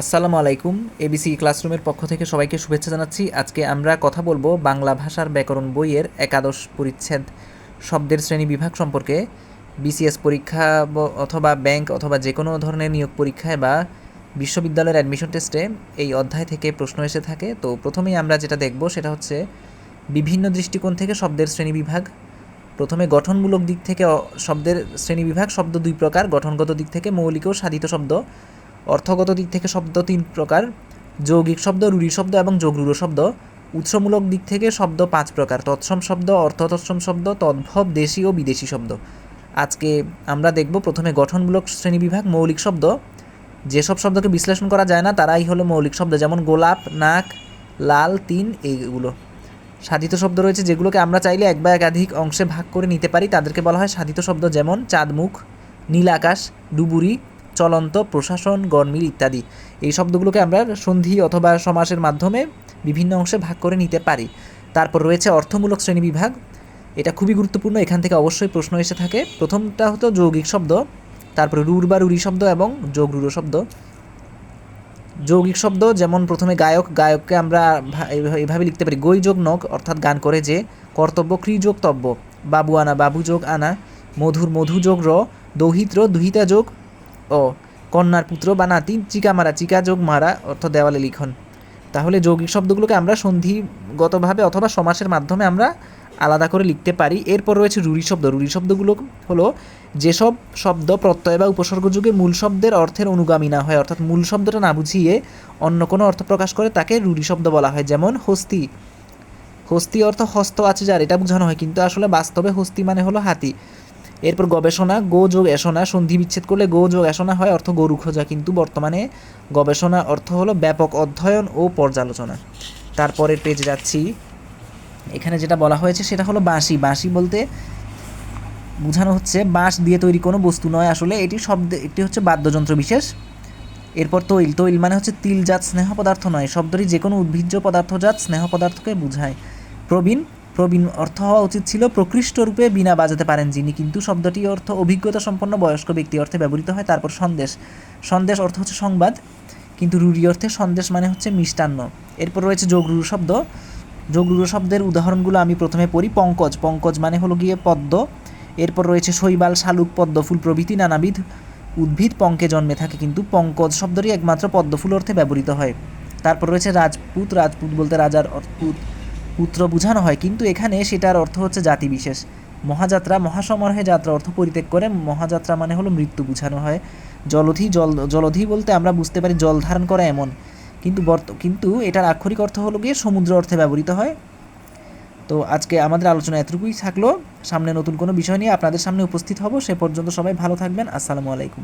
আসসালামু আলাইকুম এবিসি ক্লাসরুমের পক্ষ থেকে সবাইকে শুভেচ্ছা জানাচ্ছি। আজকে আমরা কথা বলব বাংলা ভাষার ব্যাকরণ বইয়ের একাদশ পরিচ্ছেদ শব্দের শ্রেণি বিভাগ সম্পর্কে। বিসিএস পরীক্ষা অথবা ব্যাংক অথবা যে কোনো ধরনের নিয়োগ পরীক্ষায় বা বিশ্ববিদ্যালয়ের অ্যাডমিশন টেস্টে এই অধ্যায় থেকে প্রশ্ন এসে থাকে। তো প্রথমেই আমরা যেটা দেখব সেটা হচ্ছে বিভিন্ন দৃষ্টিকোণ থেকে শব্দের শ্রেণি বিভাগ। প্রথমে গঠনমূলক দিক থেকে শব্দের শ্রেণি বিভাগ শব্দ দুই প্রকার, গঠনগত দিক থেকে মৌলিক ও সাধিত শব্দ। অর্থগত দিক থেকে শব্দ তিন প্রকার, যৌগিক শব্দ, রূঢ়ি শব্দ এবং যোগরূঢ় শব্দ। উৎসমূলক দিক থেকে শব্দ পাঁচ প্রকার, তৎসম শব্দ অর্থ তৎসম শব্দ, তদ্ভব, দেশি ও বিদেশি শব্দ। আজকে আমরা দেখব প্রথমে গঠনমূলক শ্রেণীবিভাগ মৌলিক শব্দ। যেসব শব্দকে বিশ্লেষণ করা যায় না, তারাই হলো মৌলিক শব্দ, যেমন গোলাপ, নাক, লাল, তিন, এইগুলো। সাধিত শব্দ রয়েছে যেগুলোকে আমরা চাইলে এক বা একাধিক অংশে ভাগ করে নিতে পারি। তাদেরকে বলা হয় সাধিত শব্দ, যেমন চাঁদমুখ নীল আকাশ ডুবুরি চলন্ত প্রশাসন গরমিল ইত্যাদি। এই শব্দগুলোকে আমরা সন্ধি অথবা সমাসের মাধ্যমে বিভিন্ন অংশে ভাগ করে নিতে পারি। তারপর রয়েছে অর্থমূলক শ্রেণি বিভাগ। এটা খুবই গুরুত্বপূর্ণ, এখান থেকে অবশ্যই প্রশ্ন এসে থাকে। প্রথমটা হতো যৌগিক শব্দ, তারপরে রুর বা রুরি শব্দ এবং যোগ রুড়ো শব্দ। যৌগিক শব্দ যেমন প্রথমে গায়ক, গায়ককে আমরা এইভাবে লিখতে পারি। গই যোগ নক অর্থাৎ গান করে যে, কর্তব্য ক্রি যোগ তব্য। বাবু আনা, বাবু যোগ আনা। মধুর মধু যোগ র দৌহিত্র দুহিতা যোগ। ও, কন্যার পুত্র বা নাতি চিকা মারা, চিকা যোগ মারা, অর্থ দেওয়ালে লিখন। তাহলে যৌগিক শব্দগুলোকে আমরা সন্ধিগতভাবে অথবা সমাসের মাধ্যমে আমরা আলাদা করে লিখতে পারি। এরপর রয়েছে রুড়ি শব্দ। রুড়ি শব্দগুলো হলো, যেসব শব্দ প্রত্যয় বা উপসর্গ যুগে মূল শব্দের অর্থের অনুগামী না হয়, অর্থাৎ মূল শব্দটা না বুঝিয়ে অন্য কোনো অর্থ প্রকাশ করে তাকে রুড়ি শব্দ বলা হয়। যেমন হস্তি। হস্তি অর্থ হস্ত আছে যার, এটা বোঝানো হয়। কিন্তু আসলে বাস্তবে হস্তি মানে হলো হাতি। এরপর গবেষণা, গো যোগ এসনা, সন্ধি বিচ্ছেদ করলে গো যোগ এসনা হয়, অর্থ গরু খোঁজা। কিন্তু বর্তমানে গবেষণা অর্থ হলো ব্যাপক অধ্যয়ন ও পর্যালোচনা। তারপরের পেজে যাচ্ছি। এখানে যেটা বলা হয়েছে সেটা হলো বাঁশি। বাঁশি বলতে বোঝানো হচ্ছে বাঁশ দিয়ে তৈরি কোনো বস্তু নয় আসলে, এটি শব্দ, এটি হচ্ছে বাদ্যযন্ত্র বিশেষ। এরপর তৈল। তৈল মানে হচ্ছে তিলজাত স্নেহ পদার্থ নয়, শব্দটি যে কোনো উদ্ভিজ্জ পদার্থজাত স্নেহ পদার্থকে বোঝায়। প্রবীণ প্রবীণ অর্থ হওয়া উচিত ছিল প্রকৃষ্ট রূপে বিনা বাজাতে পারেন যিনি। কিন্তু শব্দটি অর্থ অভিজ্ঞতা সম্পন্ন বয়স্ক ব্যক্তি অর্থে ব্যবহৃত হয়, তারপর সন্দেশ। সন্দেশ অর্থ হচ্ছে সংবাদ, কিন্তু রুড়ি অর্থে সন্দেশ মানে হচ্ছে মিষ্টান্ন। এরপর রয়েছে যোগরুড় শব্দ। যোগরুড় শব্দের উদাহরণগুলো আমি প্রথমে পড়ি, পঙ্কজ। পঙ্কজ মানে হলো গিয়ে পদ্ম। এরপর রয়েছে শৈবাল, শালুক, পদ্ম, ফুল প্রভৃতি নানাবিধ উদ্ভিদ পঙ্কে জন্মে থাকে, কিন্তু পঙ্কজ শব্দটি একমাত্র পদ্মফুল অর্থে ব্যবহৃত হয়। তারপর রয়েছে রাজপুত। রাজপুত বলতে রাজার অর্পুত পুত্র বোঝানো হয়, কিন্তু এখানে সেটার অর্থ হচ্ছে জাতি বিশেষ মহাযাত্রা, মহাসমারোহে যাত্রা অর্থ পরিত্যাগ করে, মহাযাত্রা মানে হলো মৃত্যু বোঝানো হয়। জলধি, জল, জলধি বলতে আমরা বুঝতে পারি জল ধারণ করা এমন। কিন্তু বর্ত, কিন্তু এটার আক্ষরিক অর্থ হলো গিয়ে সমুদ্র অর্থে ব্যবহৃত হয়। তো আজকে আমাদের আলোচনা এতটুকুই থাকল। সামনে নতুন কোনো বিষয় নিয়ে আপনাদের সামনে উপস্থিত হব। সে পর্যন্ত সবাই ভালো থাকবেন। আসসালামু আলাইকুম।